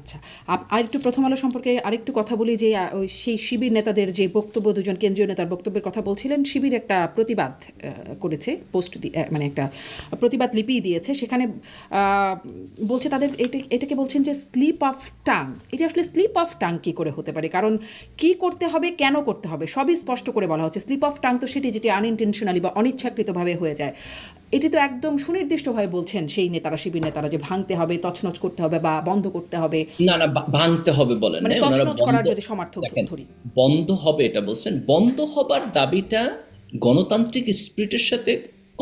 আচ্ছা আপ- আর একটু প্রথম আলো সম্পর্কে আরেকটু কথা বলি যে ওই সেই শিবির নেতাদের যে বক্তব্য, দুজন কেন্দ্রীয় নেতার বক্তব্যের কথা বলছিলেন, শিবির একটা প্রতিবাদ করেছে, পোস্ট মানে একটা প্রতিবাদ লিপি দিয়েছে। সেখানে বলছে তাদের এটা, এটাকে বলছেন যে স্লিপ অফ টাং। এটা আসলে স্লিপ অফ টাং কি করে হতে পারে? কারণ কি করতে হবে, কেন করতে হবে? সবই স্পষ্ট করে বলা হচ্ছে। স্লিপ অফ টাং তো সেটি যেটি আনইনটেনশনালি বা অনিচ্ছাকৃতভাবে হয়ে যায়। এটি তো একদম সুনির্দিষ্টভাবে বলছেন সেই নেতারা শিবির নেতারা যে ভাঙতে হবে তছনছ করতে হবে বা বন্ধ করতে হবে। না না ভাঙতে হবে বলেন মানে তছনছ করার যদি সমর্থক ধরি। বন্ধ হবে এটা বলছেন। বন্ধ হবার দাবিটা গণতান্ত্রিক স্পিরিটের সাথে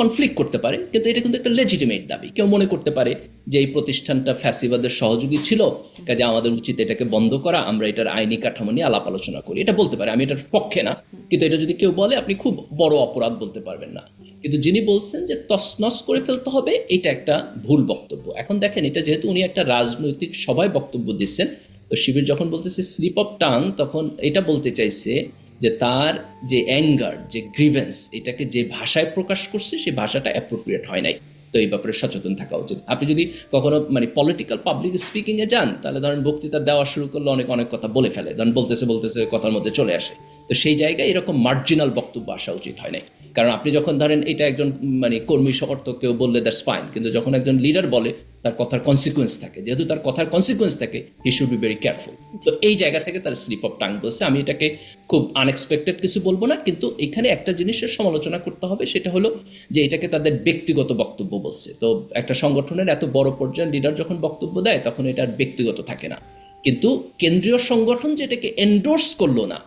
কনফ্লিক্ট করতে পারে, কিন্তু এটা কিন্তু একটা লেজিটিমেট দাবি। কেউ মনে করতে পারে যে এই প্রতিষ্ঠানটা ফ্যাসিবাদের সহযোগী ছিল, কাজে আমাদের উচিত এটাকে বন্ধ করা, আমরা এটার আইনি কাঠামো নিয়ে আলাপ আলোচনা করি। এটা বলতে পারে, আমি এটার পক্ষে না, কিন্তু এটা যদি কেউ বলে, আপনি খুব বড় অপরাধ বলতে পারবেন না। কিন্তু যিনি বলছেন যে তসনস করে ফেলতে হবে, এটা একটা ভুল বক্তব্য। এখন দেখেন, এটা যেহেতু উনি একটা রাজনৈতিক সভায় বক্তব্য দিচ্ছেন, তো শিবির যখন বলতেছে স্লিপ অফ টাং তখন এটা বলতে চাইছে যে তার যে অ্যাঙ্গার যে গ্রিভেন্স এটাকে যে ভাষায় প্রকাশ করছে, সে ভাষাটা অ্যাপ্রোপ্রিয়েট হয় নাই। তো এই ব্যাপারে সচেতন থাকা উচিত। আপনি যদি কখনো মানে পলিটিক্যাল পাবলিক স্পিকিংয়ে যান, তাহলে ধরেন বক্তৃতা দেওয়া শুরু করলে অনেক অনেক কথা বলে ফেলে। ধরেন বলতেছে বলতেছে, কথার মধ্যে চলে আসে। তো সেই জায়গায় এরকম মার্জিনাল বক্তব্য আসা উচিত হয় নাই। কারণ আপনি যখন ধরেন এটা একজন মানে কর্মী সমর্থক কেউ বললে দ্যাটস ফাইন কিন্তু যখন একজন লিডার বলে, তার কথার কনসিকুয়েন্স থাকে। যেহেতু তার কথার কনসিকুয়েন্স থাকে he should be very careful তো এই জায়গা থেকে তার স্লিপ অফ টাং বলছে। আমি এটাকে খুব আনএক্সপেক্টেড কিছু বলব না, কিন্তু এখানে একটা জিনিসের সমালোচনা করতে হবে, সেটা হলো যে এটাকে তাদের ব্যক্তিগত বক্তব্য বলছে। তো একটা সংগঠনের এত বড় পর্যায়ের লিডার যখন বক্তব্য দেয়, তখন এটা আর ব্যক্তিগত থাকে না। কিন্তু কেন্দ্রীয় সংগঠন যেটাকে এন্ডোর্স করল না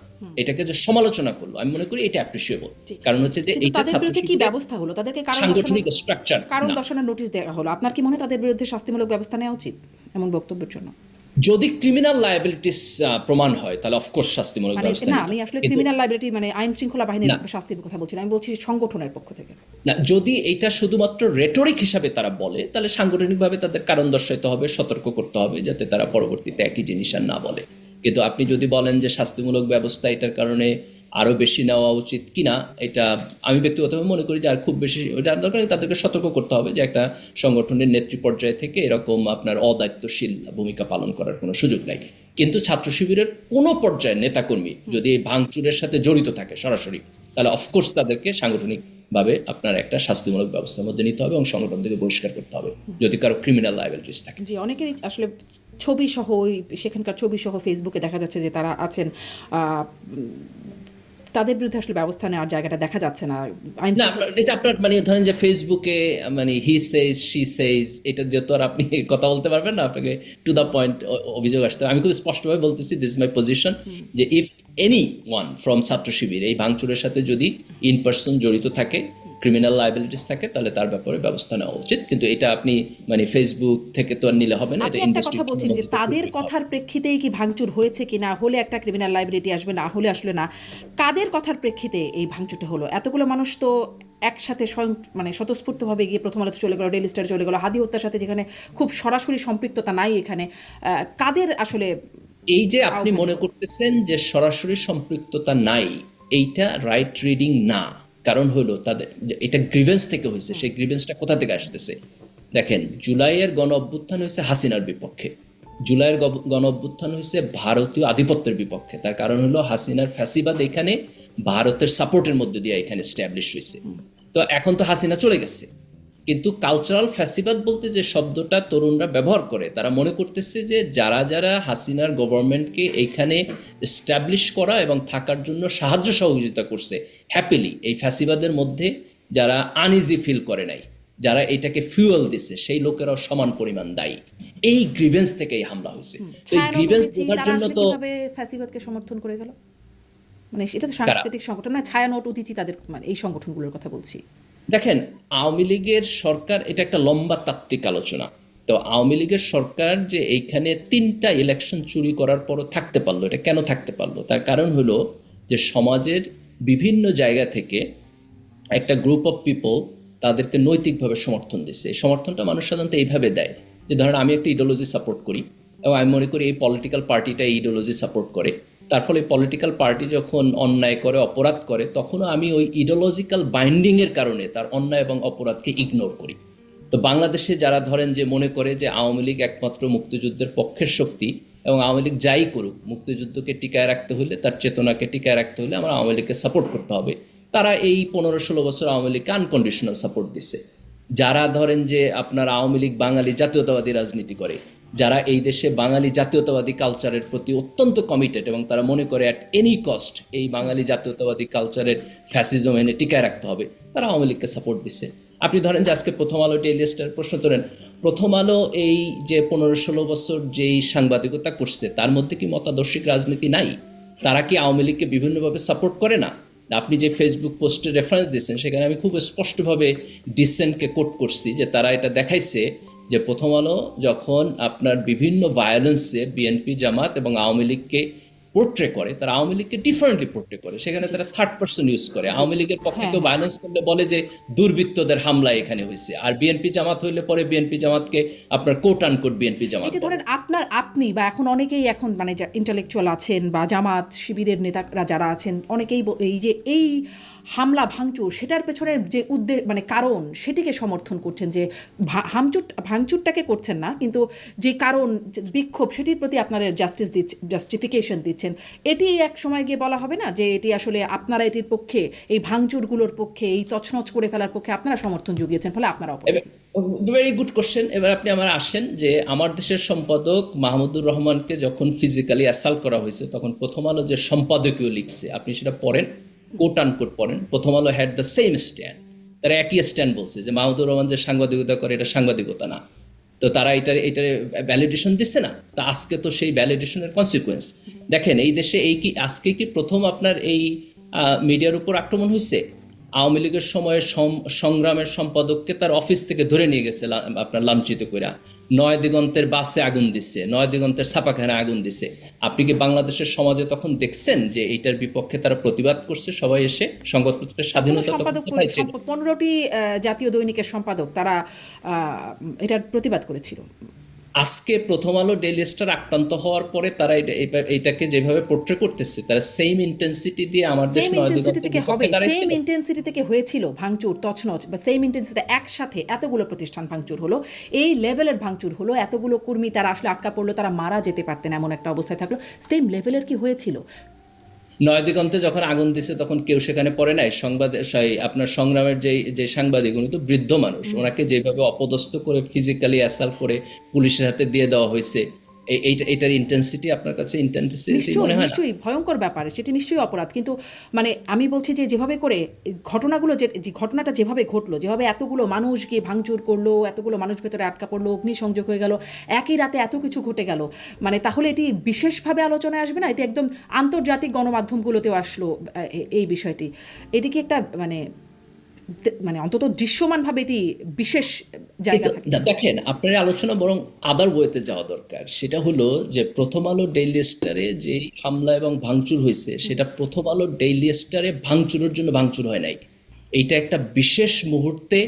এটাকে যে সমালোচনা করল আমি মনে করি এটা অ্যাপ্রিসিয়েবল কারণ হচ্ছে যে এটা তাদের ছাত্র বিরুদ্ধে কি ব্যবস্থা হলো? তাদেরকে কারণ সাংগঠনিক স্ট্রাকচার কারণ দর্শনের নোটিশ দেওয়া হলো। আপনার কি মনে হয় তাদের বিরুদ্ধে শাস্তিমূলক ব্যবস্থা নেওয়া উচিত এমন বক্তব্যের জন্য? যদি ক্রিমিনাল লায়াবিলিটিস প্রমাণ হয় তাহলে অফকোর্স শাস্তিমূলক মানে ব্যবস্থা না আমি আসলে ক্রিমিনাল লাইব্রেরি মানে আইন শৃঙ্খলা বাহিনীর। শাস্তির কথা বলছি না, আমি বলছি সংগঠনের পক্ষ থেকে। না যদি এটা শুধুমাত্র রেটরিক হিসাবে তারা বলে তাহলে সাংগঠনিকভাবে তাদের কারণ দর্শাইতে হবে সতর্ক করতে হবে যাতে তারা পরবর্তীতে একই জিনিস আর না বলে। কিন্তু আপনি যদি বলেন যে শাস্তিমূলক ব্যবস্থা এটার কারণে আরও বেশি নেওয়া উচিত কিনা এটা আমি ব্যক্তিগতভাবে মনে করি যে আর খুব বেশি ওটা দরকার তাদেরকে সতর্ক করতে হবে যে একটা সংগঠনের নেতৃ পর্যায় থেকে এরকম আপনার অদায়িত্বশীল ভূমিকা পালন করার কোনো সুযোগ নাই। কিন্তু ছাত্র শিবিরের কোনো পর্যায়ের নেতাকর্মী যদি এই ভাঙচুরের সাথে জড়িত থাকে সরাসরি তাহলে অফকোর্স তাদেরকে সাংগঠনিক ভাবে আপনার একটা শাস্তিমূলক ব্যবস্থার মধ্যে নিতে হবে এবং সংগঠন থেকে বহিষ্কার করতে হবে যদি কারও ক্রিমিনাল লাইবিলিটিস থাকে। জি অনেকেরই আসলে ছবি সহ ওই সেখানকার ছবি সহ ফেসবুকে দেখা যাচ্ছে যে তারা আছেন তাদের বিরুদ্ধে আসলে ব্যবস্থা নেওয়ার জায়গাটা দেখা যাচ্ছে না এটা আপনার মানে ধরেন যে ফেসবুকে মানে হি সেইজ শি সেইজ এটা দিয়ে তো আর আপনি কথা বলতে পারবেন না, আপনাকে টু দ্য পয়েন্ট অভিযোগ আসতে। আমি খুব স্পষ্টভাবে বলতেছি দিস মাই পজিশন যে if anyone from Chhatra Shibir এই ভাঙচুরের সাথে যদি ইন পার্সন জড়িত থাকে ক্রিমিনাল লাইবিলিটিস থাকে তাহলে তার ব্যাপারে ব্যবস্থা নেওয়া উচিত। কিন্তু এটা আপনি মানে ফেসবুক থেকে তো আর নিলে হবে না এটা ইন্ডাস্ট্রি কথা বলছেন যে তাদের কথার প্রেক্ষিতেই কি ভাঙচুর হয়েছে কি না হলে একটা ক্রিমিনাল লাইব্রেরি আসবে না হলে আসলে না। কাদের কথার প্রেক্ষিতে এই ভাঙচুরটা হলো? এতগুলো মানুষ তো একসাথে স্বয়ং মানে স্বতঃস্ফূর্তভাবে গিয়ে প্রথম আলোতে চলে গেল ডেলি স্টার চলে গেল হাদি হত্যার সাথে যেখানে খুব সরাসরি সম্পৃক্ততা নাই এখানে কাদের আসলে এই যে আপনি মনে করতেছেন যে সরাসরি সম্পৃক্ততা নাই এইটা রাইট রিডিং না। কারণ হলো তাদের এটা গ্রিভেন্স থেকে হয়েছে সেই গ্রিভেন্সটা কোথা থেকে আসতেছে? দেখেন জুলাইয়ের গণ অভ্যুত্থান হয়েছে হাসিনার বিপক্ষে। জুলাইয়ের গণ অভ্যুত্থান হয়েছে ভারতীয় আধিপত্যের বিপক্ষে। তার কারণ হলো হাসিনার ফ্যাসিবাদ এখানে ভারতের সাপোর্টের মধ্যে দিয়ে এখানে স্ট্যাবলিশ হয়েছে। তো এখন তো হাসিনা চলে গেছে। কিন্তু কালচারাল ফ্যাসিবাদ বলতে যে শব্দটা তরুণরা ব্যবহার করে তারা মনে করতেছে যে যারা যারা হাসিনার গভর্নমেন্টকে এইখানে এস্টাবলিশ করা এবং থাকার জন্য সাহায্য সহযোগিতা করছে হ্যাপিলি এই ফ্যাসিবাদের মধ্যে যারা আনইজি ফিল করে নাই যারা এটাকে ফিউয়েল দিছে সেই লোকেরাও সমান পরিমাণ দায়ী। এই গ্রিভেন্স থেকে এই হামলা হয়েছে। তো এই গ্রিভেন্স বোঝার জন্য তো ফ্যাসিবাদকে সমর্থন করে গেল? মানে এটা তো সাংস্কৃতিক সংগঠন না ছায়ানট উদিচি তাদের মানে এই সংগঠনগুলোর কথা বলছি। দেখেন, আওয়ামী লীগের সরকার, এটা একটা লম্বা তাত্ত্বিক আলোচনা। তো আওয়ামী লীগের সরকার যে এইখানে তিনটা ইলেকশন চুরি করার পরও থাকতে পারল, এটা কেন থাকতে পারল? তার কারণ হলো যে সমাজের বিভিন্ন জায়গা থেকে একটা গ্রুপ অফ পিপল তাদেরকে নৈতিকভাবে সমর্থন দিচ্ছে। এই সমর্থনটা মানুষ সাধারণত এইভাবে দেয় যে, ধরেন আমি একটা ইডিওলজি সাপোর্ট করি এবং আমি মনে করি এই পলিটিক্যাল পার্টিটা এই ইডিওলজি সাপোর্ট করে। তার ফলে পলিটিক্যাল পার্টি যখন অন্যায় করে, অপরাধ করে, তখনও আমি ওই ইডিওলজিক্যাল বাইন্ডিংয়ের কারণে তার অন্যায় এবং অপরাধকে ইগনোর করি। তো বাংলাদেশে যারা ধরেন যে মনে করে যে আওয়ামী লীগ একমাত্র মুক্তিযুদ্ধের পক্ষের শক্তি এবং আওয়ামী লীগ যাই করুক, মুক্তিযুদ্ধকে টিকায় রাখতে হলে, তার চেতনাকে টিকায় রাখতে হলে আমরা আওয়ামী লীগকে সাপোর্ট করতে হবে। তারা এই পনেরো ষোলো বছর আওয়ামী লীগকে আনকন্ডিশনাল সাপোর্ট দিছে। যারা ধরেন যে আপনার আওয়ামী লীগ বাঙালি জাতীয়তাবাদী রাজনীতি করে যারা এই দেশে বাঙালি জাতীয়তাবাদী কালচারের প্রতি অত্যন্ত কমিটেড এবং তারা মনে করে অ্যাট এনি কস্ট এই বাঙালি জাতীয়তাবাদী কালচারের ফ্যাসিজম এনে টিকায় রাখতে হবে, তারা আওয়ামী লীগকে সাপোর্ট দিচ্ছে আপনি ধরেন যে আজকে প্রথম আলো ডেইলি স্টার প্রশ্ন তোলেন, প্রথম আলো এই যে পনেরো ষোলো বছর যেই সাংবাদিকতা করছে, তার মধ্যে কি মতাদর্শিক রাজনীতি নাই? তারা কি আওয়ামী লীগকে বিভিন্নভাবে সাপোর্ট করে না? আপনি যে ফেসবুক পোস্টে রেফারেন্স দিচ্ছেন সেখানে আমি খুব স্পষ্টভাবে ডিসেন্টকে কোট করছি যে তারা এটা দেখাইছে। যে প্রথম আলো যখন আপনার বিভিন্ন ভায়োলেন্সে বিএনপি জামাত এবং আওয়ামী লীগকে পোর্ট্রে করে তারা আওয়ামী লীগকে ডিফারেন্টলি পোর্ট্রে করে। সেখানে তারা থার্ড পার্সন ইউজ করে। আওয়ামী লীগের পক্ষে কেউ ভায়োলেন্স করলে বলে যে দুর্বৃত্তদের হামলা এখানে হয়েছে। আর বিএনপি জামাত হইলে পরে বিএনপি জামাতকে আপনার কোট আনকোট বিএনপি জামাত ধরেন আপনার আপনি বা এখন অনেকেই এখন মানে ইন্টালেকচুয়াল আছেন বা জামাত শিবিরের নেতারা যারা আছেন অনেকেই এই যে এই হামলা, ভাঙচুর, সেটার পেছনের যে উদ্দেশ্য মানে কারণ সেটিকে সমর্থন করছেন যে হামচুর ভাঙচুরটাকে করছেন না, কিন্তু যে কারণ বিক্ষোভ সেটির প্রতি আপনারা জাস্টিস দিচ্ছেন জাস্টিফিকেশন দিচ্ছেন। এটি এক সময় গিয়ে বলা হবে না যে এটি আসলে আপনারা এটির পক্ষে, এই ভাঙচুরগুলোর পক্ষে, এই তছনছ করে ফেলার পক্ষে আপনারা সমর্থন জুগিয়েছেন ফলে আপনারা। ভেরি গুড কোশ্চেন এবার আপনি আমার আসেন যে আমার দেশের সম্পাদক মাহমুদুর রহমানকে যখন ফিজিক্যালি অ্যাসাল্ট করা হয়েছে, তখন প্রথম আলো যে সম্পাদকীয় লিখছে, আপনি সেটা পড়েন। কোট আনকোট পড়েন, প্রথম আলো হ্যাড দ্য সেম স্ট্যান্ড তারা একই স্ট্যান্ড বলছে যে মাহমুদুর রহমান যে সাংবাদিকতা করে এটা সাংবাদিকতা না। তো তারা এটার এটার ভ্যালিডেশন দিচ্ছে না। তা আজকে তো সেই ভ্যালিডেশনের কনসিকুয়েন্স দেখেন, এই দেশে এই কি, আজকে কি প্রথম আপনার এই মিডিয়ার উপর আক্রমণ হয়েছে? আওয়ামী লীগের সময়ে সংগ্রামের সম্পাদককে তার অফিস থেকে ধরে নিয়ে গেছে আপনার লাঞ্ছিত কইরা। নয় দিগন্তের বাসে আগুন দিচ্ছে নয় দিগন্তের ছাপাখানে আগুন দিচ্ছে আপনি কি বাংলাদেশের সমাজে তখন দেখছেন যে এইটার বিপক্ষে তারা প্রতিবাদ করছে? সবাই এসে সংবাদপত্রের স্বাধীনতা? পনেরোটি জাতীয় দৈনিকের সম্পাদক তারা আহ, এটার প্রতিবাদ করেছিল। আজকে প্রথম আলো স্টার আক্রান্ত হওয়ার পরে তারা এটা- এটা- যেভাবে পোর্ট্রে করতেছে তারা সেম ইন্টেন্সিটি দিয়ে আমাদের দেশ সেম নয় ইন্টেন্সিটি থেকে হবে সেম ইন্টেন্সিটি থেকে হয়েছিল ভাঙচুর তছনছ বা সেম ইন্টেন্সিটি একসাথে এতগুলো প্রতিষ্ঠান ভাঙচুর হলো এই লেভেলের ভাঙচুর হলো এতগুলো কর্মী তারা আসলে আটকা পড়ল তারা মারা যেতে পারতেন এমন একটা অবস্থায় থাকল সেম লেভেলের কি হয়েছিল? নয় দিগন্তে যখন আগুন দিছে তখন কেউ সেখানে পড়ে নাই। সংবাদ আপনার সংগ্রামের যে যে সাংবাদিক উনি তো বৃদ্ধ মানুষ। ওনাকে যেভাবে অপদস্থ করে ফিজিক্যালি অ্যাসাল্ট করে পুলিশের হাতে দিয়ে দেওয়া হয়েছে এইটা এটার ইন্টেন্সিটি আপনার কাছে ইন্টেন্সিটি নিশ্চয়ই মনে হয় নিশ্চয়ই ভয়ঙ্কর ব্যাপার সেটি নিশ্চয়ই অপরাধ। কিন্তু মানে আমি বলছি যে যেভাবে করে ঘটনাগুলো যে ঘটনাটা যেভাবে ঘটলো যেভাবে এতগুলো মানুষ গিয়ে ভাঙচুর করল এতগুলো মানুষ ভেতরে আটকা পড়ল অগ্নিসংযোগ হয়ে গেল একই রাতে এত কিছু ঘটে গেল মানে তাহলে এটি বিশেষভাবে আলোচনায় আসবে না? এটি একদম আন্তর্জাতিক গণমাধ্যমগুলোতেও আসলো এই বিষয়টি। এটি কি একটা মানে মানে অন্তত দৃশ্যমানভাবে এটি বিশেষ জায়গা থাকে। দেখেন আপনার আলোচনা বরং আদার বইতে যাওয়া দরকার। সেটা হলো যে প্রথম আলো ডেইলি স্টারে যে হামলা এবং ভাঙচুর হয়েছে সেটা প্রথম আলো ডেইলি স্টারে ভাঙচুরের জন্য ভাঙচুর হয় নাই। এইটা একটা বিশেষ মুহূর্তে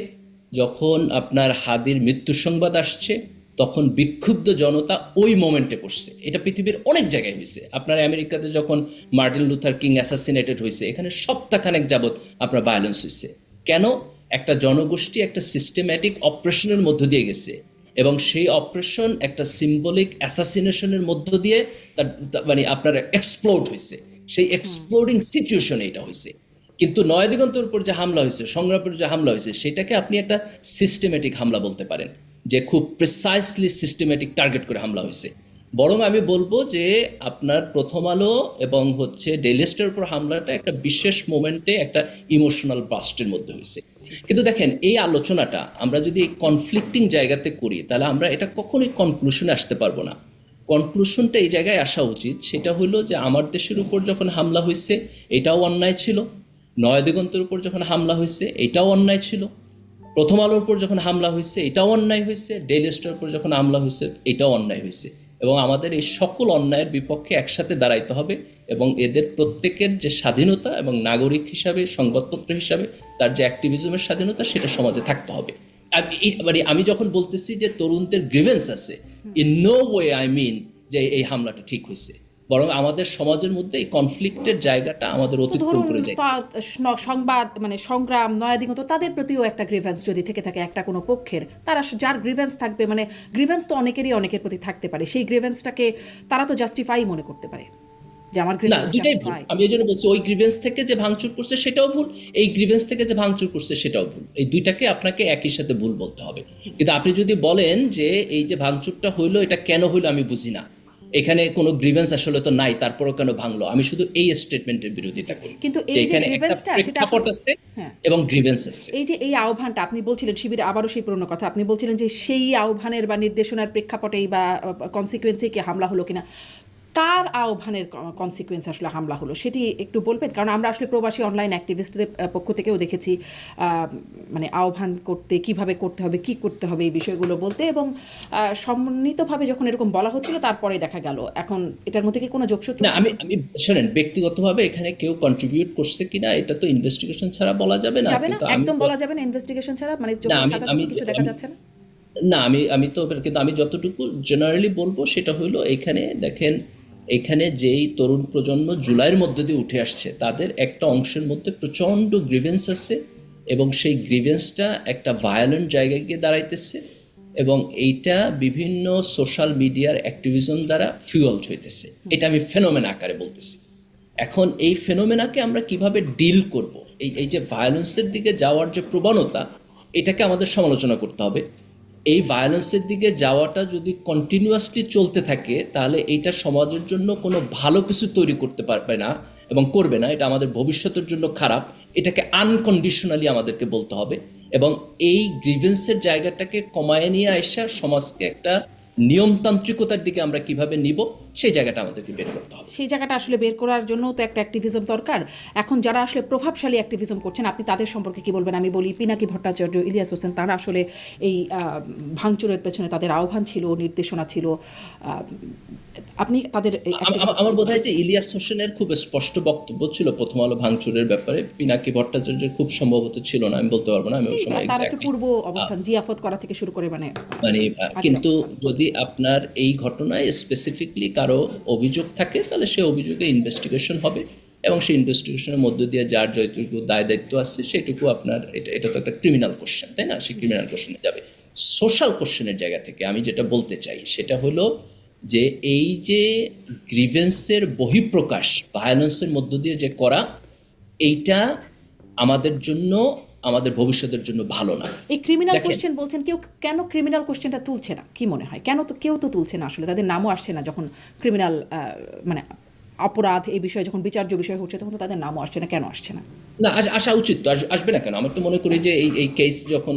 যখন আপনার হাদির মৃত্যু সংবাদ আসছে তখন বিক্ষুব্ধ জনতা ওই মোমেন্টে পড়ছে এটা পৃথিবীর অনেক জায়গায় হয়েছে। আপনার আমেরিকাতে যখন মার্টিন লুথার কিং অ্যাসাসিনেটেড হয়েছে এখানে সপ্তাহখানেক যাবৎ আপনার ভায়োলেন্স হয়েছে। কেন একটা জনগোষ্ঠী একটা সিস্টেম্যাটিক অপারেশনের মধ্য দিয়ে গেছে? এবং সেই অপারেশন একটা সিম্বলিক অ্যাসাসিনেশনের মধ্য দিয়ে তার মানে আপনার এক্সপ্লোড হয়েছে। সেই এক্সপ্লোডিং সিচুয়েশনে এটা হয়েছে। কিন্তু নয় দিগন্তের উপর যে হামলা হয়েছে সংগ্রামের যে হামলা হয়েছে সেটাকে আপনি একটা সিস্টেমেটিক হামলা বলতে পারেন যে খুব প্রিসাইসলি সিস্টেমেটিক টার্গেট করে হামলা হয়েছে। বরং আমি বলব যে আপনার প্রথম আলো এবং হচ্ছে ডেলিস্টের উপর হামলাটা একটা বিশেষ মোমেন্টে একটা ইমোশনাল বাস্টের মধ্যে হয়েছে। কিন্তু দেখেন, এই আলোচনাটা আমরা যদি কনফ্লিক্টিং জায়গাতে করি, তাহলে আমরা এটা কখনোই কনক্লুশনে আসতে পারব না। কনক্লুশনটা এই জায়গায় আসা উচিত, সেটা হলো যে আমার দেশের উপর যখন হামলা হয়েছে, এটাও অন্যায় ছিল। নয় দিগন্তের উপর যখন হামলা হয়েছে, এটাও অন্যায় ছিল। প্রথম আলোর উপর যখন হামলা হয়েছে, এটাও অন্যায় হয়েছে। ডেইলি স্টার উপর যখন হামলা হয়েছে, এটাও অন্যায় হয়েছে। এবং আমাদের এই সকল অন্যায়ের বিপক্ষে একসাথে দাঁড়াইতে হবে এবং এদের প্রত্যেকের যে স্বাধীনতা এবং নাগরিক হিসাবে সংবাদপত্র হিসাবে তার যে অ্যাক্টিভিজমের স্বাধীনতা সেটা সমাজে থাকতে হবে। মানে আমি যখন বলতেছি যে তরুণদের গ্রিভেন্স আছে in no way I mean যে এই হামলাটা ঠিক হয়েছে। বরং আমাদের সমাজের মধ্যে এই কনফ্লিক্টের জায়গাটা আমাদের অতিক্রম করে যায়। সংবাদ মানে সংগ্রাম নয়াদিগত তাদের প্রতিও একটা গ্রিভেন্স যদি থেকে থাকে একটা কোনো পক্ষের তারা যার গ্রিভেন্স থাকবে মানে গ্রিভেন্স তো অনেকেরই অনেকের প্রতি থাকতে পারে সেই গ্রিভেন্সটাকে তারা তো জাস্টিফাই মনে করতে পারে যে আমার না গ্রিভেন্স ভুল। আমি এই জন্য বলছি ওই গ্রিভেন্স থেকে যে ভাঙচুর করছে সেটাও ভুল এই গ্রিভেন্স থেকে যে ভাঙচুর করছে সেটাও ভুল। এই দুইটাকে আপনাকে একই সাথে ভুল বলতে হবে। কিন্তু আপনি যদি বলেন যে এই যে ভাঙচুরটা হইল এটা কেন হইল আমি বুঝি না। এখানে কোনো গ্রিভেন্স আসলে তো নাই তারপরও কেন ভাঙলো? আমি শুধু এই স্টেটমেন্টের বিরোধিতা করি কিন্তু এই যে গ্রিভেন্সটা সেটা আছে হ্যাঁ। এবং গ্রিভেন্স আছে। এই যে এই আহ্বানটা আপনি বলছিলেন শিবিরে আবারও সেই পুরনো কথা আপনি বলছিলেন যে সেই আহ্বানের বা নির্দেশনার প্রেক্ষাপটেই বা কনসিকুয়েন্সে কি হামলা হলো কিনা। কার আহ্বানের কনসিকুয়েন্স আসলে হামলা হলো সেটি একটু বলবেন? কারণ আমরা আসলে প্রবাসী অনলাইন অ্যাক্টিভিস্টদের পক্ষ থেকেও দেখেছি মানে আহ্বান করতে কীভাবে করতে হবে কি করতে হবে এই বিষয়গুলো বলতে এবং সমন্বিতভাবে যখন এরকম বলা হচ্ছিল তারপরে দেখা গেল। এখন এটার মধ্যে কি কোনো যোগসূত্র না আমি আমি শোনেন ব্যক্তিগতভাবে এখানে কেউ কন্ট্রিবিউট করছে কিনা এটা তো ইনভেস্টিগেশন ছাড়া বলা যাবে না কিন্তু একদম বলা যাবে না ইনভেস্টিগেশন ছাড়া মানে কিছু দেখা যাচ্ছে না? না আমি আমি তো কিন্তু আমি যতটুকু জেনারেলি বলব সেটা হলো এখানে দেখেন এখানে যেই তরুণ প্রজন্ম জুলাইয়ের মধ্য দিয়ে উঠে আসছে, তাদের একটা অংশের মধ্যে প্রচণ্ড গ্রিভেন্স আছে এবং সেই গ্রিভেন্সটা একটা ভায়োলেন্ট জায়গায় গিয়ে দাঁড়াইতেছে এবং এইটা বিভিন্ন সোশ্যাল মিডিয়ার অ্যাক্টিভিজম দ্বারা ফিউয়ালড হইতেছে। এটা আমি ফেনোমেন আকারে বলতেছি। এখন এই ফেনোমেনাকে আমরা কীভাবে ডিল করব? এই এই যে ভায়োলেন্সের দিকে যাওয়ার যে প্রবণতা, এটাকে আমাদের সমালোচনা করতে হবে। এই ভায়োলেন্সের দিকে যাওয়াটা যদি কন্টিনিউয়াসলি চলতে থাকে, তাহলে এটা সমাজের জন্য কোনো ভালো কিছু তৈরি করতে পারবে না এবং করবে না। এটা আমাদের ভবিষ্যতের জন্য খারাপ। এটাকে আনকন্ডিশনালি আমাদেরকে বলতে হবে এবং এই গ্রিভেন্সের জায়গাটাকে কমায় নিয়ে আসা সমাজকে একটা নিয়মতান্ত্রিকতার দিকে আমরা কীভাবে নিব সেই জায়গাটা আমাদেরকে বের করতে হবে। সেই জায়গাটা আসলে বের করার জন্য তো একটা অ্যাক্টিভিজম দরকার। এখন যারা আসলে প্রভাবশালী অ্যাক্টিভিজম করছেন আপনি তাদের সম্পর্কে কি বলবেন? আমি বলি পিনাকি ভট্টাচার্য ইলিয়াস হোসেন তারা আসলে এই ভাঙচুরের পেছনে তাদের আহ্বান ছিল নির্দেশনা ছিল। আপনি তাদের আমার বোধ হয় যে ইলিয়াস হোসেনের খুব স্পষ্ট বক্তব্য ছিল প্রথম আলো ভাঙচুরের ব্যাপারে। পিনাকি ভট্টাচার্যের খুব সম্ভবত ছিল না আমি বলতে পারব না আমি ওই সময় পূর্ব অবস্থান জিয়াফত করা থেকে শুরু করে মানে মানে কিন্তু যদি আপনার এই ঘটনায় স্পেসিফিকলি কারও অভিযোগ থাকে, তাহলে সে অভিযোগে ইনভেস্টিগেশন হবে এবং সেই ইনভেস্টিগেশনের মধ্য দিয়ে যার যতটুকু দায় দায়িত্ব আছে সেটুকু আপনার এটা এটা তো একটা ক্রিমিনাল কোশ্চেন তাই না? সেই ক্রিমিনাল কোশ্চেনে যাবে। সোশ্যাল কোশ্চেনের জায়গা থেকে আমি যেটা বলতে চাই, সেটা হলো যে এই যে গ্রিভেন্সের বহিঃপ্রকাশ ভায়োলেন্সের মধ্য দিয়ে যে করা, এইটা আমাদের জন্য আমাদের ভবিষ্যতের জন্য ভালো না। এই ক্রিমিনাল। কোশ্চেন বলছেন কেউ কেন ক্রিমিনাল কোশ্চেনটা তুলছে না? কি মনে হয়? কেন তো কেউ তো তুলছে না আসলে? তাদের নামও আসছে না যখন ক্রিমিনাল মানে অপরাধ এই বিষয়ে যখন বিচার্য বিষয় হচ্ছে তখন তাদের নামও আসছে না কেন আসছে না? না আসা উচিত তো আস- আসবে না কেন? আমার তো মনে করি যে এই এই কেস যখন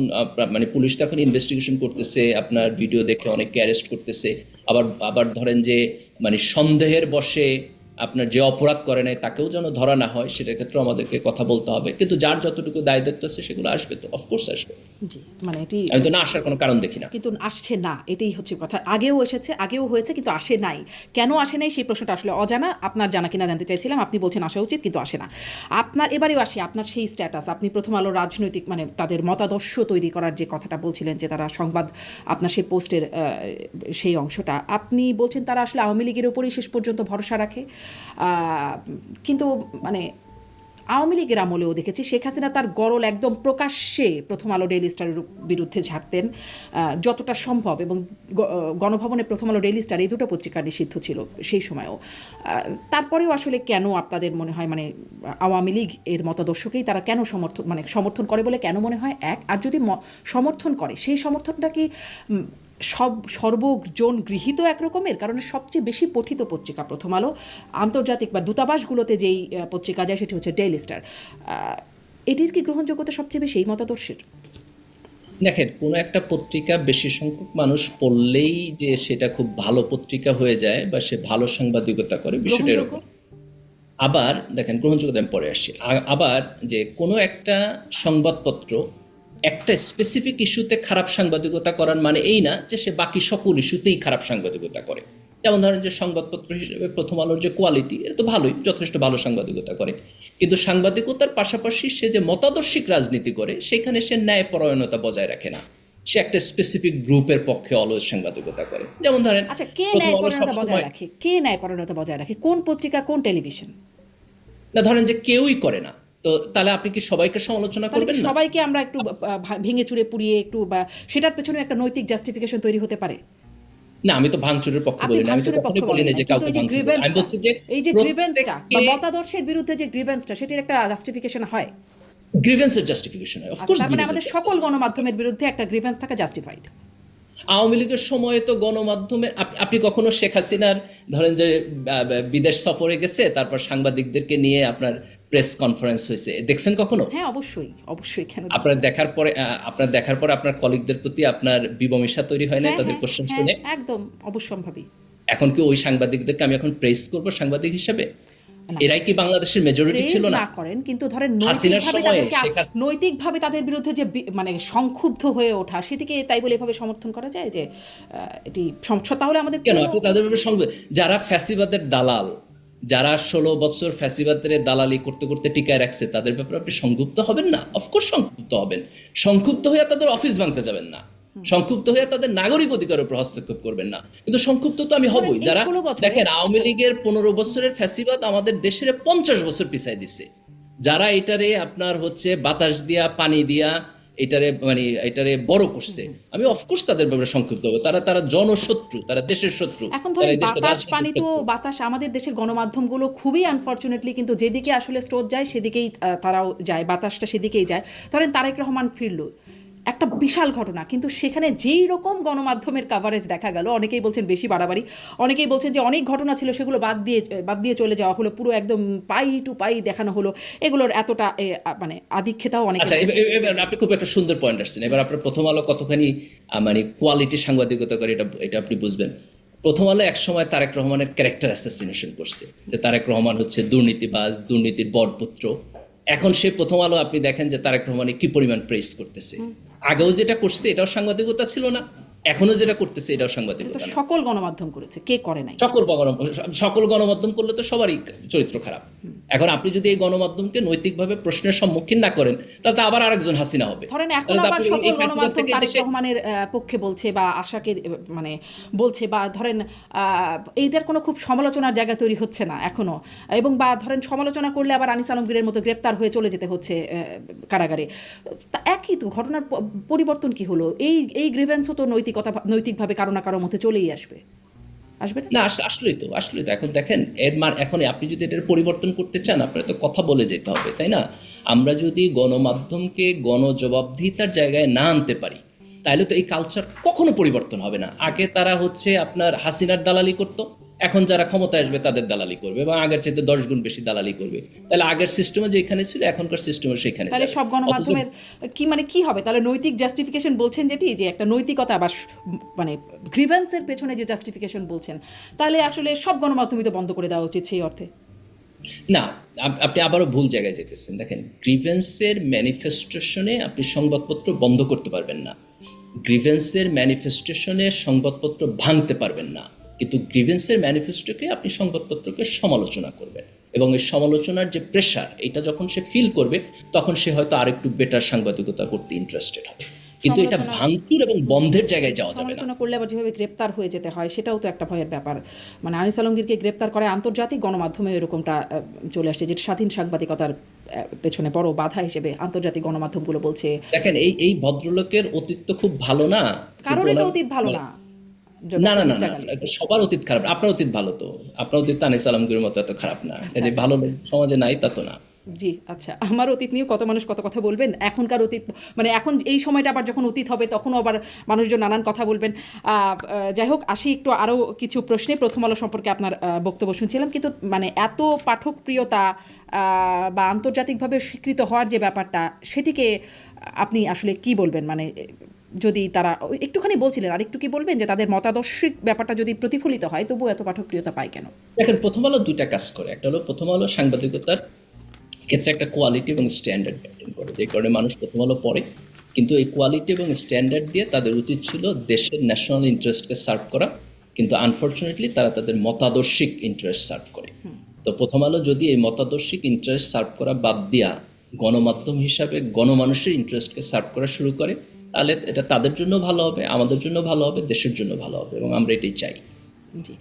মানে পুলিশ তখন ইনভেস্টিগেশন করতেছে আপনার ভিডিও দেখে অনেককে অ্যারেস্ট করতেছে। আবার আবার ধরেন যে মানে সন্দেহের বসে আপনার যে অপরাধ করে নাই তাকেও যেন ধরা না হয় সেটার ক্ষেত্রে আমাদেরকে কথা বলতে হবে। কিন্তু যার যতটুকু দায় দায়িত্ব আছে সেগুলো আসবে তো অফকোর্স আসবে। জি মানে এটি আমি তো না আসার কোনো কারণ দেখি না। কিন্তু আসছে না এটাই হচ্ছে কথা। আগেও এসেছে আগেও হয়েছে কিন্তু আসে নাই। কেন আসে নাই সেই প্রশ্নটা আসলে অজানা। আপনার জানা কিনা জানতে চাইছিলাম আপনি বলছেন আসা উচিত কিন্তু আসে না। আপনার এবারেও আসি আপনার সেই স্ট্যাটাস আপনি প্রথম আলো রাজনৈতিক মানে তাদের মতাদর্শ তৈরি করার যে কথাটা বলছিলেন যে তারা সংবাদ আপনার সেই পোস্টের সেই অংশটা। আপনি বলছেন তারা আসলে আওয়ামী লীগের উপরেই শেষ পর্যন্ত ভরসা রাখে। কিন্তু মানে আওয়ামী লীগের আমলেও দেখেছি শেখ হাসিনা তার গরল একদম প্রকাশ্যে প্রথম আলো ডেইলি স্টারের বিরুদ্ধে ঝাড়তেন যতটা সম্ভব এবং গণভবনে প্রথম আলো ডেইলি স্টার এই দুটো পত্রিকা নিষিদ্ধ ছিল সেই সময়ও। তারপরেও আসলে কেন আপনাদের মনে হয় মানে আওয়ামী লীগ এর মতাদর্শকেই তারা কেন সমর্থন মানে সমর্থন করে বলে কেন মনে হয়? এক, আর যদি সমর্থন করে, সেই সমর্থনটা কি সব সর্বজন গৃহীত একরকমের কারণ সবচেয়ে বেশি পঠিত পত্রিকা প্রথম আলো। আন্তর্জাতিক বা দূতাবাসগুলোতে যেই পত্রিকা যায় সেটি হচ্ছে ডেইলি স্টার এটির কি গ্রহণযোগ্যতা সবচেয়ে বেশি এই মতাদর্শের? দেখেন কোনো একটা পত্রিকা বেশি সংখ্যক মানুষ পড়লেই যে সেটা খুব ভালো পত্রিকা হয়ে যায় বা সে ভালো সাংবাদিকতা করে বিষয়টা এরকম। আবার দেখেন গ্রহণযোগ্যতা আমি পরে আসছি। আবার যে কোনো একটা সংবাদপত্র একটা স্পেসিফিক ইস্যুতে খারাপ সাংবাদিকতা করার মানে এই না যে সে বাকি সকল ইস্যুতেই খারাপ সাংবাদিকতা করে। যেমন ধরেন যে সংবাদপত্র হিসেবে প্রথম আলোর যে কোয়ালিটি এটা তো ভালোই যথেষ্ট ভালো সাংবাদিকতা করে। কিন্তু সাংবাদিকতার পাশাপাশি সে যে মতাদর্শিক রাজনীতি করে সেখানে সে ন্যায়পরায়ণতা বজায় রাখে না। সে একটা স্পেসিফিক গ্রুপের পক্ষে অলওয়েজ সাংবাদিকতা করে। যেমন ধরেন আচ্ছা কে প্রথম ন্যায় আলো পরায়ণতা বজায় রাখে? কে ন্যায় পরায়ণতা বজায় রাখে? কোন পত্রিকা কোন টেলিভিশন? না ধরেন যে কেউই করে না। তো তাহলে আপনি কি সবাইকে সমালোচনা করবেন সবাইকে আমরা একটু ভেঙে চুরে পুড়িয়ে একটু বা সেটার পেছনে একটা নৈতিক জাস্টিফিকেশন তৈরি হতে পারে। না আমি তো ভাঙচুরের পক্ষে বলি না আমি তো কখনোই বলি না যে কাউকে ভাঙচুর আমি বলছি যে এই যে গ্রিভেন্সটা বা মতাদর্শের বিরুদ্ধে যে গ্রিভেন্সটা সেটির একটা জাস্টিফিকেশন হয়। গ্রিভেন্সের জাস্টিফিকেশন হয় আচ্ছা, অফকোর্স মানে আমাদের সকল গণমাধ্যমের বিরুদ্ধে একটা গ্রিভেন্স থাকা জাস্টিফাইড আওয়ামী লীগের সময়ে তো গণমাধ্যমে আপনি কখনো শেখ হাসিনার ধরেন যে বিদেশ সফরে গেছে তারপর সাংবাদিকদেরকে নিয়ে আপনার প্রেস কনফারেন্স হয়েছে। দেখছেন কখনো? হ্যাঁ অবশ্যই অবশ্যই কেন আপনার দেখার পরে আপনার দেখার পরে আপনার কলিগদের প্রতি আপনার বিবমিশা তৈরি হয় না হ্যাঁ, তাদের হ্যাঁ, কোশ্চেন হ্যাঁ, শুনে? একদম অবশ্যম্ভাবী। এখন কি ওই সাংবাদিকদেরকে আমি এখন প্রেস করব সাংবাদিক হিসেবে? এরাই কি বাংলাদেশের মেজরিটি ছিল না? না করেন কিন্তু ধরেন নৈতিকভাবে তাদের বিরুদ্ধে যে মানে সংক্ষুব্ধ হয়ে ওঠা সেটিকে তাই বলে এভাবে সমর্থন করা যায় যে এটি তাহলে আমাদের কেন? আপনি তাদের ব্যাপারে সঙ্গে যারা ফ্যাসিবাদের দালাল যারা ষোলো বছর ফ্যাসিবাদের দালালি করতে করতে টিকায় রাখছে তাদের ব্যাপারে আপনি সংক্ষুব্ধ হবেন না? অফকোর্স সংক্ষুব্ধ হবেন। সংক্ষুব্ধ হয়ে তাদের অফিস ভাঙতে যাবেন না। সংক্ষুব্ধ হয়ে তাদের নাগরিক অধিকার উপর হস্তক্ষেপ করবেন না। কিন্তু সংক্ষুব্ধ তো আমি হবই। যারা দেখেন আওয়ামী লীগের পনেরো বছরের ফ্যাসিবাদ আমাদের দেশের পঞ্চাশ বছর পিছাই দিছে। যারা এটারে আপনার হচ্ছে বাতাস দিয়া পানি দিয়া এটারে মানে এটারে বড় করছে। আমি অফকোর্স তাদের ব্যাপারে সংক্ষিপ্ত হব। তারা তারা জনশত্রু তারা দেশের শত্রু। এখন ধরেন বাতাস পানি তো বাতাস আমাদের দেশের গণমাধ্যমগুলো খুবই আনফর্চুনেটলি কিন্তু যেদিকে আসলে স্রোত যায় সেদিকেই তারাও যায় বাতাসটা সেদিকেই যায়। ধরেন তারেক রহমান ফিরল। একটা বিশাল ঘটনা। কিন্তু সেখানে যেই রকম গণমাধ্যমের কাভারেজ দেখা গেল অনেকেই বলছেন বেশি বাড়াবাড়ি অনেকেই বলছেন যে অনেক ঘটনা ছিল সেগুলো বাদ দিয়ে বাদ দিয়ে চলে যাওয়া হলো পুরো একদম পাই টু পাই দেখানো হলো। এগুলোর এতটা মানে আধিক্ষেতাও অনেক আচ্ছা আপনি খুব একটা সুন্দর পয়েন্ট আসছেন। এবার আপনার প্রথম আলো কতখানি মানে কোয়ালিটি সাংবাদিকতা করে এটা এটা আপনি বুঝবেন। প্রথম আলো এক সময় তারেক রহমানের ক্যারেক্টার অ্যাসাসিনেশন করছে। যে তারেক রহমান হচ্ছে দুর্নীতিবাজ দুর্নীতির বরপুত্র। এখন সে প্রথম আলো আপনি দেখেন যে তারেক রহমানে কি পরিমাণ প্রেস করতেছে। আগেও যেটা করছে এটাও সাংবাদিকতা ছিল না। এখনও যেটা করতেছে এটাও তো সাংবাদিকতা সকল গণমাধ্যম করেছে কে করে নাই? সকল সকল গণমাধ্যম করলে তো সবারই চরিত্র খারাপ। এখন আপনি যদি এই গণমাধ্যমকে নৈতিকভাবে প্রশ্নের সম্মুখীন না করেন তাহলে আবার আরেকজন হাসিনা হবে। ধরেন এখন আবার সকল গণমাধ্যম তারেক রহমানের পক্ষে বলছে বা আশাকে মানে বলছে বা ধরেন আহ, এইটার কোনো খুব সমালোচনার জায়গা তৈরি হচ্ছে না এখনও। এবং বা ধরেন সমালোচনা করলে আবার আনিস আলমগীরের মতো গ্রেপ্তার হয়ে চলে যেতে হচ্ছে কারাগারে। একই তো ঘটনার পরিবর্তন কি হলো? এই এই গ্রিভেন্সও তো নৈতিকতা নৈতিকভাবে কারও না কারও মধ্যে চলেই আসবে। আসবে না? আসলেই তো আসলেই তো। এখন দেখেন, এর মার এখন আপনি যদি এটার পরিবর্তন করতে চান, আপনার তো কথা বলে যেতে হবে, তাই না? আমরা যদি গণমাধ্যমকে গণজবাবদিহিতার জায়গায় না আনতে পারি তাহলে তো এই কালচার কখনো পরিবর্তন হবে না। আগে তারা হচ্ছে আপনার হাসিনার দালালি করতো এখন যারা ক্ষমতায় আসবে তাদের দালালি করবে এবং আগের চাইতে দশ গুণ বেশি দালালি করবে। তাহলে আগের সিস্টেমে যেখানে ছিল এখনকার সিস্টেমে সেখানে তাহলে সব গণমাধ্যমের কি মানে কি হবে? তাহলে নৈতিক জাস্টিফিকেশন বলছেন যেটি যে একটা নৈতিকতা বা মানে গ্রিভেন্সের পেছনে যে জাস্টিফিকেশন বলছেন তাহলে আসলে সব গণমাধ্যমই তো বন্ধ করে দেওয়া উচিত সেই অর্থে। না আপনি আবারও ভুল জায়গায় যেতেছেন। দেখেন গ্রিভেন্সের ম্যানিফেস্টেশনে আপনি সংবাদপত্র বন্ধ করতে পারবেন না। গ্রিভেন্সের ম্যানিফেস্টেশনে সংবাদপত্র ভাঙতে পারবেন না। কিন্তু গ্রিভেন্সের ম্যানিফেস্টোকে আপনি সংবাদপত্রকে সমালোচনা করবেন এবং এই সমালোচনার যে প্রেশার এটা যখন সে ফিল করবে তখন সে হয়তো আরেকটু বেটার সাংবাদিকতা করতে ইন্টারেস্টেড হবে। কিন্তু এটা ভাঙচুর এবং বন্ধের জায়গায় যাওয়া যাবে না। করলে আবার যেভাবে গ্রেপ্তার হয়ে যেতে হয় সেটাও তো একটা ভয়ের ব্যাপার। মানে আনিস আলমগীরকে গ্রেপ্তার করে আন্তর্জাতিক গণমাধ্যমে এরকমটা চলে আসছে যেটা স্বাধীন সাংবাদিকতার পেছনে বড় বাধা হিসেবে আন্তর্জাতিক গণমাধ্যমগুলো বলছে। দেখেন এই এই ভদ্রলোকের অতীত তো খুব ভালো না তো ওনার- অতীত ভালো না। না না না সবার অতীত খারাপ আপনার অতীত ভালো তো। আপনার অতীত তানিস আলমগীরের মতো এত খারাপ না। যে ভালো সমাজে নাই তা তো না। জি আচ্ছা। আমার অতীত নিয়ে কত মানুষ কত কথা বলবেন? এখনকার অতীত মানে এখন এই সময়টা আবার যখন অতীত হবে তখনও আবার মানুষজন নানান কথা বলবেন। যাই হোক আসি একটু আরও কিছু প্রশ্নে। প্রথম আলো সম্পর্কে আপনার বক্তব্য শুনছিলাম। কিন্তু মানে এত পাঠক প্রিয়তা আহ, বা আন্তর্জাতিকভাবে স্বীকৃত হওয়ার যে ব্যাপারটা সেটিকে আপনি আসলে কি বলবেন? মানে যদি তারা একটুখানি বলছিলেন আর একটু কি বলবেন যে তাদের মতাদর্শিক ব্যাপারটা যদি প্রতিফলিত হয় তবুও এত পাঠক প্রিয়তা পায় কেন? দেখেন প্রথম আলো দুইটা কাজ করে। একটা হলো প্রথম আলো সাংবাদিকতার ক্ষেত্রে একটা কোয়ালিটি এবং স্ট্যান্ডার্ড মেনটেন করে। যে কারণে মানুষ প্রথম আলো পড়ে কিন্তু এই কোয়ালিটি এবং স্ট্যান্ডার্ড দিয়ে তাদের উচিত ছিল দেশের ন্যাশনাল ইন্টারেস্টকে সার্ভ করা কিন্তু আনফর্চুনেটলি তারা তাদের মতাদর্শিক ইন্টারেস্ট সার্ভ করে। তো প্রথম আলো যদি এই মতাদর্শিক ইন্টারেস্ট সার্ভ করা বাদ দিয়া গণমাধ্যম হিসাবে গণমানুষের ইন্টারেস্টকে সার্ভ করা শুরু করে তাহলে এটা তাদের জন্য ভালো হবে আমাদের জন্য ভালো হবে দেশের জন্য ভালো হবে এবং আমরা এটাই চাই। জি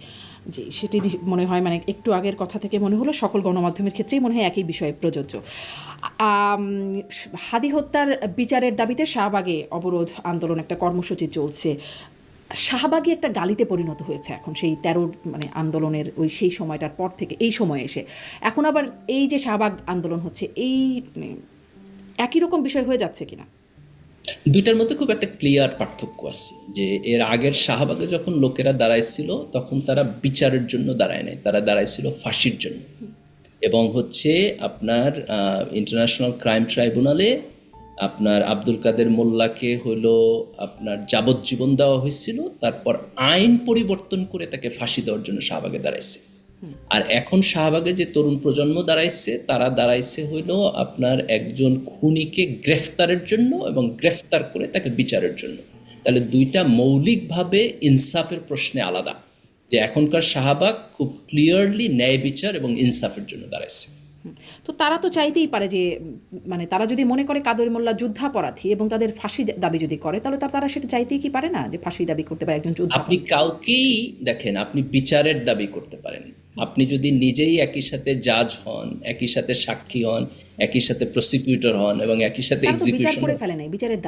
জি সেটি মনে হয় মানে একটু আগের কথা থেকে মনে হলো সকল গণমাধ্যমের ক্ষেত্রেই মনে হয় একই বিষয়ে প্রযোজ্য। হাদি হত্যার বিচারের দাবিতে শাহবাগে অবরোধ আন্দোলন একটা কর্মসূচি চলছে। শাহবাগে একটা গালিতে পরিণত হয়েছে এখন সেই তেরো মানে আন্দোলনের ওই সেই সময়টার পর থেকে এই সময় এসে। এখন আবার এই যে শাহবাগ আন্দোলন হচ্ছে এই মানে, একই রকম বিষয় হয়ে যাচ্ছে কিনা? দুইটার মধ্যে খুব একটা ক্লিয়ার পার্থক্য আছে, যে এর আগের শাহবাগে যখন লোকেরা দাঁড়াইছিল, তখন তারা বিচারের জন্য দাঁড়ায় নাই, তারা দাঁড়াইছিল ফাঁসির জন্য। এবং হচ্ছে আপনার ইন্টারন্যাশনাল ক্রাইম ট্রাইব্যুনালে আপনার আব্দুল কাদের মোল্লাকে হলো আপনার যাবজ্জীবন দেওয়া হয়েছিল, তারপর আইন পরিবর্তন করে তাকে ফাঁসি দেওয়ার জন্য শাহবাগে দাঁড়াইছে। আর এখন শাহবাগে যে তরুণ প্রজন্ম দাঁড়াইছে, তারা দাঁড়াইছে হইল আপনার একজন খুনিকে গ্রেফতারের জন্য এবং গ্রেফতার করে তাকে বিচারের জন্য। তাহলে দুইটা মৌলিকভাবে ইনসাফের প্রশ্নে আলাদা। যে এখনকার শাহবাগ খুব ক্লিয়ারলি ন্যায় বিচার এবং ইনসাফের জন্য দাঁড়াইছে। তো তারা তো চাইতেই পারে যে মানে তারা যদি মনে করে কাদের মোল্লা যুদ্ধাপরাধী এবং তাদের ফাঁসি দাবি যদি করে তাহলে তারা সেটা চাইতেই কি পারে না? যে ফাঁসি দাবি করতে পারে একজন যুদ্ধ আপনি কাউকেই দেখেন আপনি বিচারের দাবি করতে পারেন। আপনি যদি নিজেই একই সাথে জাজ হন একই সাথে সাক্ষী হন একই সাথে প্রসিকিউটর হন এবং একই সাথে এক্সিকিউশন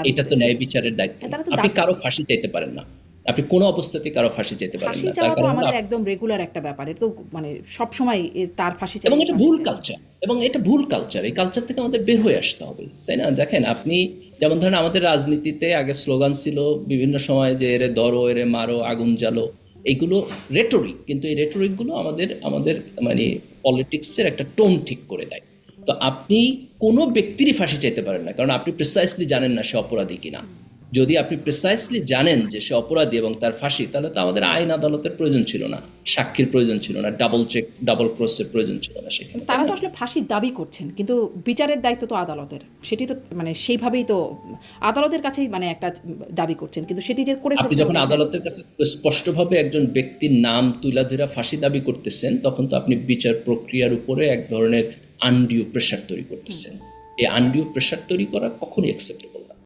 এটা তো। ন্যায় বিচারের দায়িত্ব। আপনি কারও ফাঁসি চাইতে পারেন না। আপনি কোনো অবস্থাতেই কারও ফাঁসি চাইতে পারেন না তার কারণ আমাদের একদম রেগুলার একটা ব্যাপার। এটা তো মানে সব সময় তার ফাঁসি চাই এবং এটা ভুল কালচার এবং এটা ভুল কালচার এই কালচার থেকে আমাদের বের হয়ে আসতে হবে তাই না? দেখেন আপনি যেমন ধরেন আমাদের রাজনীতিতে আগে স্লোগান ছিল বিভিন্ন সময় যে এরে ধরো এরে মারো আগুন জ্বালো এইগুলো রেটরিক কিন্তু এই রেটরিকগুলো আমাদের আমাদের মানে পলিটিক্সের একটা টোন ঠিক করে দেয়। তো আপনি কোনো ব্যক্তিরই ফাঁসি চাইতে পারেন না কারণ আপনি প্রিসাইসলি জানেন না সে অপরাধী কিনা। যদি আপনি প্রিসাইসলি জানেন যে সে অপরাধী এবং তার ফাঁসি তাহলে তো আমাদের আইন আদালতের প্রয়োজন ছিল না সাক্ষীর প্রয়োজন ছিল না ডাবল চেক ডাবল ক্রসের প্রয়োজন ছিল না সেখানে। তারা তো আসলে ফাঁসির দাবি করছেন কিন্তু বিচারের দায়িত্ব তো আদালতের। সেটি তো মানে সেইভাবেই তো আদালতের কাছেই মানে একটা দাবি করছেন কিন্তু সেটি যে করে আপনি যখন আদালতের কাছে স্পষ্টভাবে একজন ব্যক্তির নাম তুলা ধরে ফাঁসি দাবি করতেছেন তখন তো আপনি বিচার প্রক্রিয়ার উপরে এক ধরনের আনডিউ প্রেশার তৈরি করতেছেন। এই আনডিউ প্রেশার তৈরি করা কখনই অ্যাকসেপ্টেবল